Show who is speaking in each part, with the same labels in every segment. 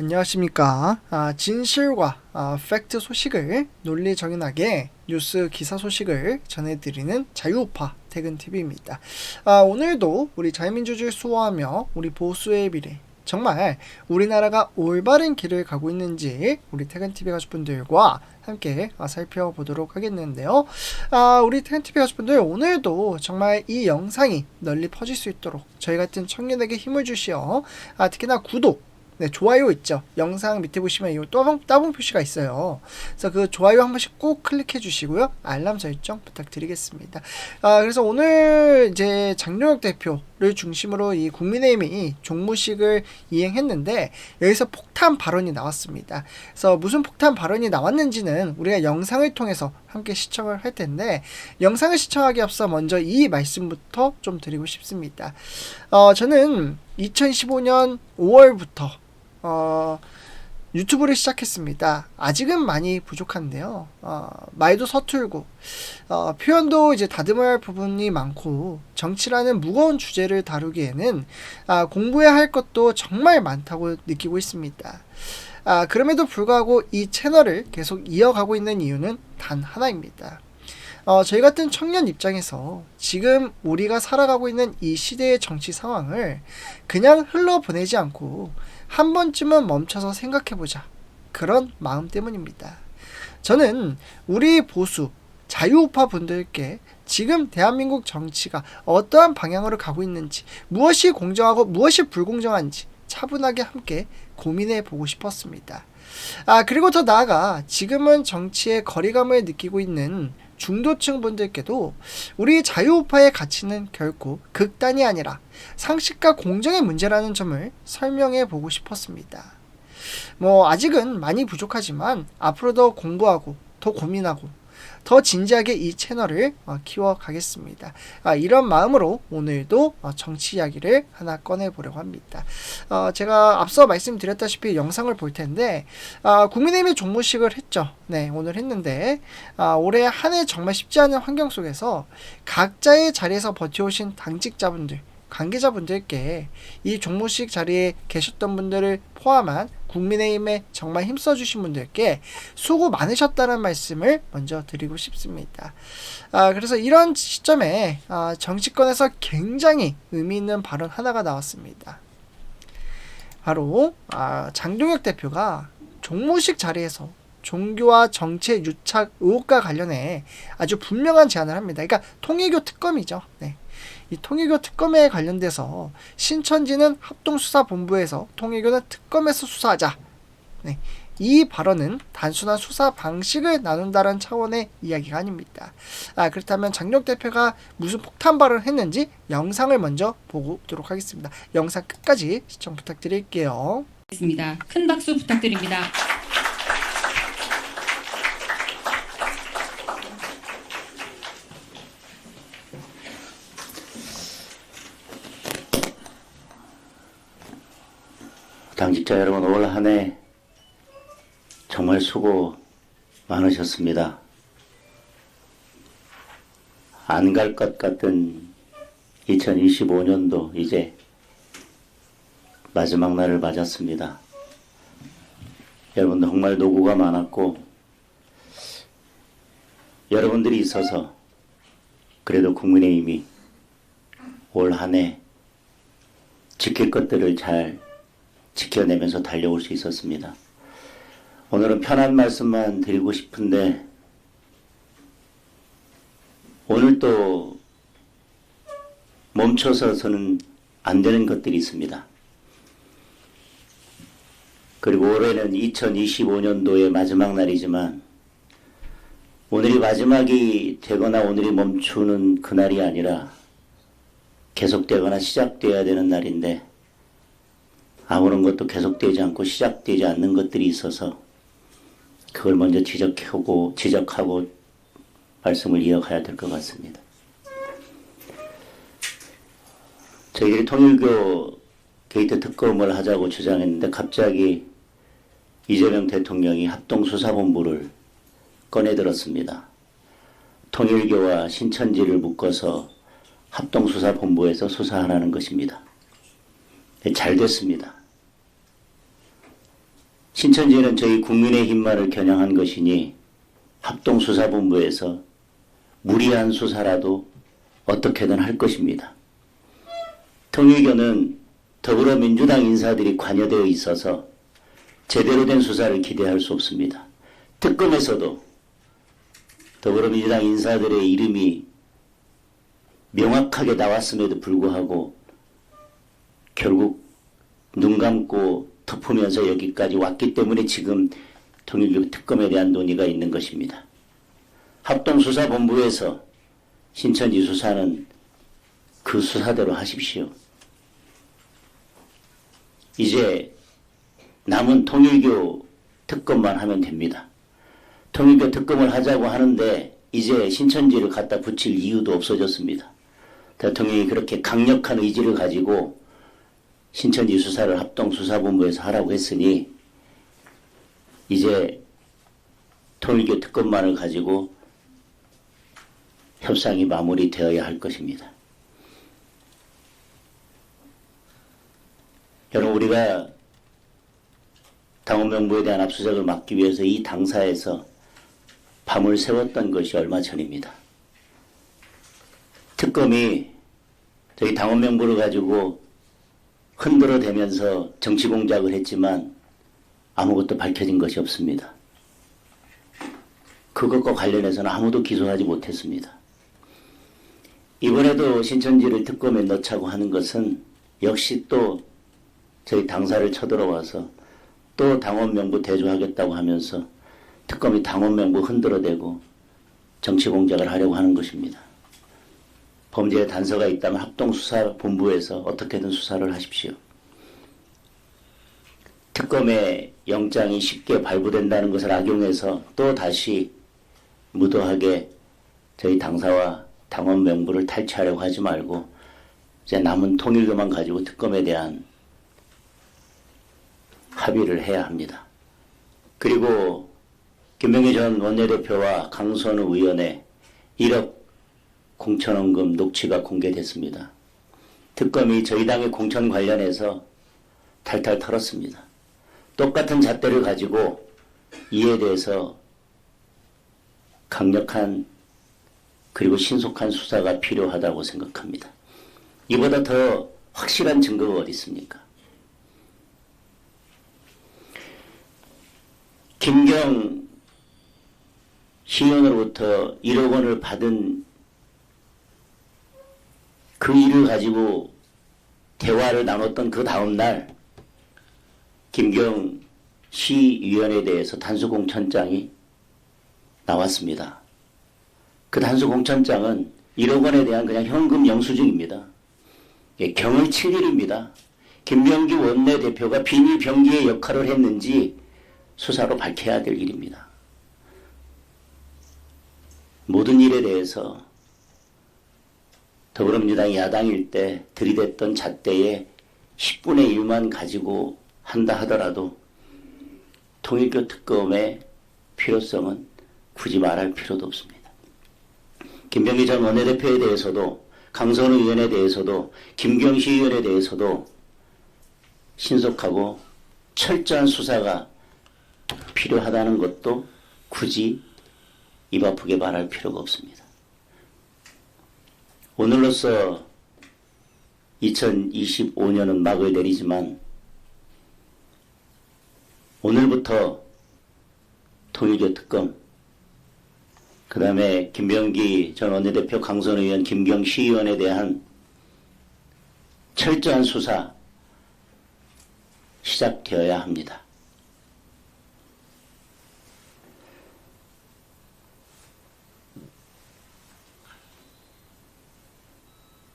Speaker 1: 안녕하십니까. 아, 진실과 아, 팩트 소식을 논리정연하게 뉴스 기사 소식을 전해드리는 자유우파 퇴근TV입니다. 아, 오늘도 우리 자유민주주의 수호하며 우리 보수의 미래 정말 우리나라가 올바른 길을 가고 있는지 우리 퇴근TV 가족분들과 함께 아, 살펴보도록 하겠는데요. 아, 우리 퇴근TV 가족분들 오늘도 정말 이 영상이 널리 퍼질 수 있도록 저희 같은 청년에게 힘을 주시어 아, 특히나 구독 네, 좋아요 있죠. 영상 밑에 보시면 이 따봉, 따봉 표시가 있어요. 그래서 그 좋아요 한 번씩 꼭 클릭해 주시고요. 알람 설정 부탁드리겠습니다. 아, 그래서 오늘 이제 장룡혁 대표를 중심으로 이 국민의힘이 종무식을 이행했는데 여기서 폭탄 발언이 나왔습니다. 그래서 무슨 폭탄 발언이 나왔는지는 우리가 영상을 통해서 함께 시청을 할 텐데 영상을 시청하기 앞서 먼저 이 말씀부터 좀 드리고 싶습니다. 어, 저는 2015년 5월부터 어, 유튜브를 시작했습니다. 아직은 많이 부족한데요. 어, 말도 서툴고 어, 표현도 이제 다듬어야 할 부분이 많고 정치라는 무거운 주제를 다루기에는 아, 공부해야 할 것도 정말 많다고 느끼고 있습니다. 아, 그럼에도 불구하고 이 채널을 계속 이어가고 있는 이유는 단 하나입니다. 어, 저희 같은 청년 입장에서 지금 우리가 살아가고 있는 이 시대의 정치 상황을 그냥 흘러보내지 않고 한 번쯤은 멈춰서 생각해보자. 그런 마음 때문입니다. 저는 우리 보수, 자유우파 분들께 지금 대한민국 정치가 어떠한 방향으로 가고 있는지, 무엇이 공정하고 무엇이 불공정한지 차분하게 함께 고민해 보고 싶었습니다. 아, 그리고 더 나아가 지금은 정치의 거리감을 느끼고 있는 중도층 분들께도 우리 자유우파의 가치는 결코 극단이 아니라 상식과 공정의 문제라는 점을 설명해 보고 싶었습니다. 뭐, 아직은 많이 부족하지만 앞으로 더 공부하고 더 고민하고 더 진지하게 이 채널을 어, 키워가겠습니다. 아, 이런 마음으로 오늘도 어, 정치 이야기를 하나 꺼내보려고 합니다. 어, 제가 앞서 말씀드렸다시피 영상을 볼 텐데 아, 국민의힘이 종무식을 했죠. 네, 오늘 했는데 아, 올해 한 해 정말 쉽지 않은 환경 속에서 각자의 자리에서 버텨오신 당직자분들 관계자분들께 이 종무식 자리에 계셨던 분들을 포함한 국민의힘에 정말 힘써주신 분들께 수고 많으셨다는 말씀을 먼저 드리고 싶습니다. 아, 그래서 이런 시점에 아, 정치권에서 굉장히 의미 있는 발언 하나가 나왔습니다. 바로 아, 장동혁 대표가 종무식 자리에서 종교와 정치의 유착 의혹과 관련해 아주 분명한 제안을 합니다. 그러니까 통일교 특검이죠. 네. 이 통일교 특검에 관련돼서 신천지는 합동수사본부에서 통일교는 특검에서 수사하자. 네. 이 발언은 단순한 수사 방식을 나눈다는 차원의 이야기가 아닙니다. 아, 그렇다면 장력 대표가 무슨 폭탄 발언을 했는지 영상을 먼저 보도록 하겠습니다. 영상 끝까지 시청 부탁드릴게요.
Speaker 2: 큰 박수 부탁드립니다.
Speaker 3: 당직자 여러분 올 한 해 정말 수고 많으셨습니다. 안 갈 것 같은 2025년도 이제 마지막 날을 맞았습니다. 여러분들 정말 노고가 많았고 여러분들이 있어서 그래도 국민의힘이 올 한 해 지킬 것들을 잘 지켜내면서 달려올 수 있었습니다. 오늘은 편한 말씀만 드리고 싶은데 오늘 또 멈춰서서는 안 되는 것들이 있습니다. 그리고 올해는 2025년도의 마지막 날이지만 오늘이 마지막이 되거나 오늘이 멈추는 그날이 아니라 계속되거나 시작되어야 되는 날인데 아무런 것도 계속되지 않고 시작되지 않는 것들이 있어서 그걸 먼저 지적하고 지적하고 말씀을 이어가야 될 것 같습니다. 저희들이 통일교 게이트 특검을 하자고 주장했는데 갑자기 이재명 대통령이 합동수사본부를 꺼내들었습니다. 통일교와 신천지를 묶어서 합동수사본부에서 수사하라는 것입니다. 네, 잘 됐습니다. 신천지는 저희 국민의힘만을 겨냥한 것이니 합동수사본부에서 무리한 수사라도 어떻게든 할 것입니다. 통일교는 더불어민주당 인사들이 관여되어 있어서 제대로 된 수사를 기대할 수 없습니다. 특검에서도 더불어민주당 인사들의 이름이 명확하게 나왔음에도 불구하고 결국 눈 감고 덮으면서 여기까지 왔기 때문에 지금 통일교 특검에 대한 논의가 있는 것입니다. 합동수사본부에서 신천지 수사는 그 수사대로 하십시오. 이제 남은 통일교 특검만 하면 됩니다. 통일교 특검을 하자고 하는데 이제 신천지를 갖다 붙일 이유도 없어졌습니다. 대통령이 그렇게 강력한 의지를 가지고 신천지 수사를 합동수사본부에서 하라고 했으니 이제 통일교 특검만을 가지고 협상이 마무리되어야 할 것입니다. 여러분 우리가 당원 명부에 대한 압수수색을 막기 위해서 이 당사에서 밤을 새웠던 것이 얼마 전입니다. 특검이 저희 당원 명부를 가지고 흔들어 대면서 정치 공작을 했지만 아무것도 밝혀진 것이 없습니다. 그것과 관련해서는 아무도 기소하지 못했습니다. 이번에도 신천지를 특검에 넣자고 하는 것은 역시 또 저희 당사를 쳐들어와서 또 당원 명부 대조하겠다고 하면서 특검이 당원 명부 흔들어대고 정치 공작을 하려고 하는 것입니다. 범죄에 단서가 있다면 합동수사본부에서 어떻게든 수사를 하십시오. 특검의 영장이 쉽게 발부된다는 것을 악용해서 또 다시 무도하게 저희 당사와 당원 명부를 탈취하려고 하지 말고 이제 남은 통일교만 가지고 특검에 대한 합의를 해야 합니다. 그리고 김병희 전 원내대표와 강선우 의원의 1억 공천원금 녹취가 공개됐습니다. 특검이 저희 당의 공천 관련해서 탈탈 털었습니다. 똑같은 잣대를 가지고 이에 대해서 강력한 그리고 신속한 수사가 필요하다고 생각합니다. 이보다 더 확실한 증거가 어디 있습니까? 김경 시의원으로부터 1억 원을 받은 그 일을 가지고 대화를 나눴던 그 다음날 김경 시의원에 대해서 단수공천장이 나왔습니다. 그 단수공천장은 1억 원에 대한 그냥 현금 영수증입니다. 예, 경을 칠 일입니다. 김명기 원내대표가 비밀 병기의 역할을 했는지 수사로 밝혀야 될 일입니다. 모든 일에 대해서 더불어민주당이 야당일 때 들이댔던 잣대의 10분의 1만 가지고 한다 하더라도 통일교 특검의 필요성은 굳이 말할 필요도 없습니다. 김병기 전 원내대표에 대해서도 강선우 의원에 대해서도 김경시 의원에 대해서도 신속하고 철저한 수사가 필요하다는 것도 굳이 입 아프게 말할 필요가 없습니다. 오늘로서 2025년은 막을 내리지만 오늘부터 통일교 특검, 그 다음에 김병기 전 원내대표 강선 의원, 김경 시 의원에 대한 철저한 수사 시작되어야 합니다.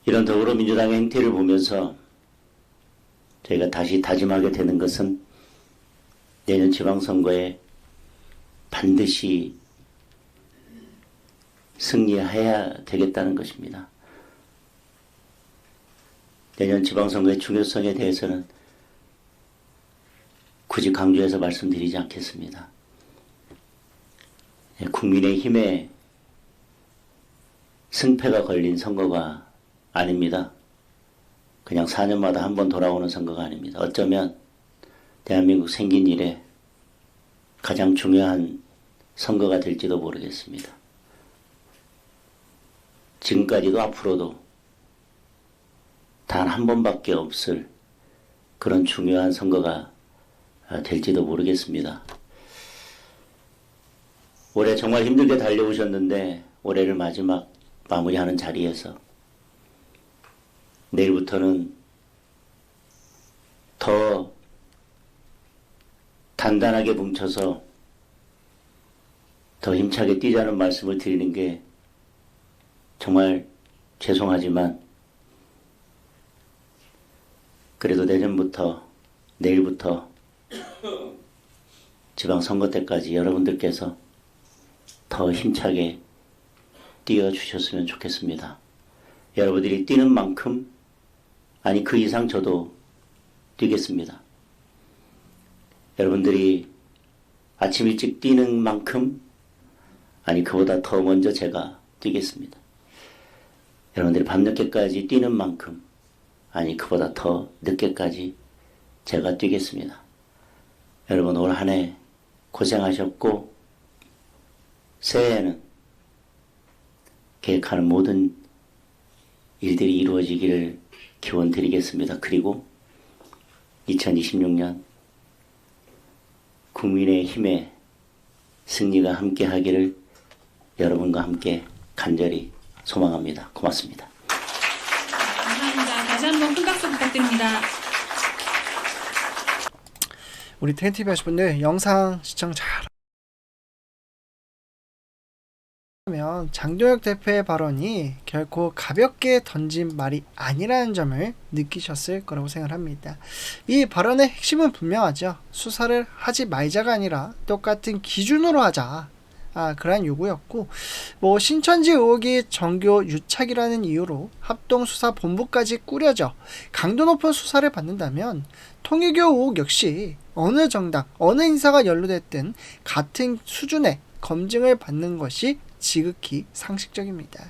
Speaker 3: 이런 더불어민주당의 행태를 보면서 저희가 다시 다짐하게 되는 것은 내년 지방선거에 반드시 승리해야 되겠다는 것입니다. 내년 지방선거의 중요성에 대해서는 굳이 강조해서 말씀드리지 않겠습니다. 예, 국민의힘의 승패가 걸린 선거가 아닙니다. 그냥 4년마다 한 번 돌아오는 선거가 아닙니다. 어쩌면 대한민국 생긴 이래 가장 중요한 선거가 될지도 모르겠습니다. 지금까지도 앞으로도 단 한 번밖에 없을 그런 중요한 선거가 아, 될지도 모르겠습니다. 올해 정말 힘들게 달려오셨는데 올해를 마지막 마무리하는 자리에서 내일부터는 더 단단하게 뭉쳐서 더 힘차게 뛰자는 말씀을 드리는 게 정말 죄송하지만 그래도 내년부터 내일부터 지방선거 때까지 여러분들께서 더 힘차게 뛰어주셨으면 좋겠습니다. 여러분들이 뛰는 만큼 아니 그 이상 저도 뛰겠습니다. 여러분들이 아침 일찍 뛰는 만큼 아니 그보다 더 먼저 제가 뛰겠습니다. 여러분들이 밤늦게까지 뛰는 만큼 아니 그보다 더 늦게까지 제가 뛰겠습니다. 여러분 올 한 해 고생하셨고 새해에는 계획하는 모든 일들이 이루어지기를 기원 드리겠습니다. 그리고 2026년 국민의 힘의 승리가 함께 하기를 여러분과 함께 간절히 소망합니다. 고맙습니다.
Speaker 2: 감사합니다. 다시 한번 큰 박수 부탁드립니다.
Speaker 1: 우리 텐티비 하시분들 영상 시청 잘 하면 장동혁 대표의 발언이 결코 가볍게 던진 말이 아니라는 점을 느끼셨을 거라고 생각합니다. 이 발언의 핵심은 분명하죠. 수사를 하지 말자가 아니라 똑같은 기준으로 하자. 아, 그러한 요구였고, 뭐, 신천지 의혹이 정교 유착이라는 이유로 합동수사본부까지 꾸려져 강도 높은 수사를 받는다면 통일교 의혹 역시 어느 정당, 어느 인사가 연루됐든 같은 수준의 검증을 받는 것이 지극히 상식적입니다.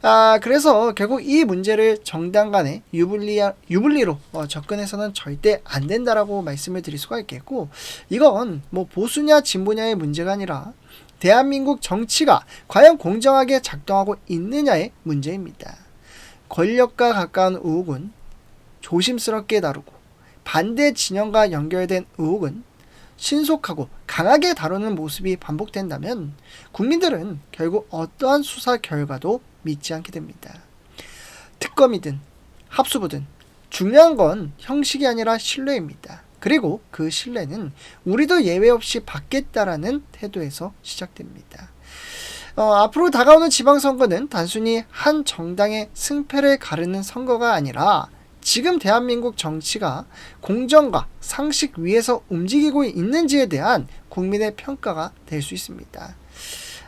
Speaker 1: 아, 그래서 결국 이 문제를 정당 간의 유불리, 유불리로 어, 접근해서는 절대 안 된다라고 말씀을 드릴 수가 있겠고, 이건 뭐 보수냐 진보냐의 문제가 아니라 대한민국 정치가 과연 공정하게 작동하고 있느냐의 문제입니다. 권력과 가까운 의혹은 조심스럽게 다루고 반대 진영과 연결된 의혹은 신속하고 강하게 다루는 모습이 반복된다면 국민들은 결국 어떠한 수사 결과도 믿지 않게 됩니다. 특검이든 합수부든 중요한 건 형식이 아니라 신뢰입니다. 그리고 그 신뢰는 우리도 예외 없이 받겠다라는 태도에서 시작됩니다. 어, 앞으로 다가오는 지방선거는 단순히 한 정당의 승패를 가르는 선거가 아니라 지금 대한민국 정치가 공정과 상식 위에서 움직이고 있는지에 대한 국민의 평가가 될 수 있습니다.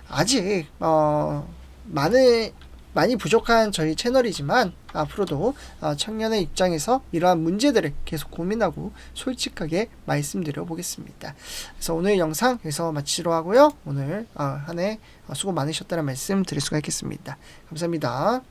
Speaker 1: 아직 어, 많은 많이 부족한 저희 채널이지만 앞으로도 어, 청년의 입장에서 이러한 문제들을 계속 고민하고 솔직하게 말씀드려 보겠습니다. 그래서 오늘 영상 여기서 마치도록 하고요. 오늘 어, 한해 수고 많으셨다는 말씀 드릴 수가 있겠습니다. 감사합니다.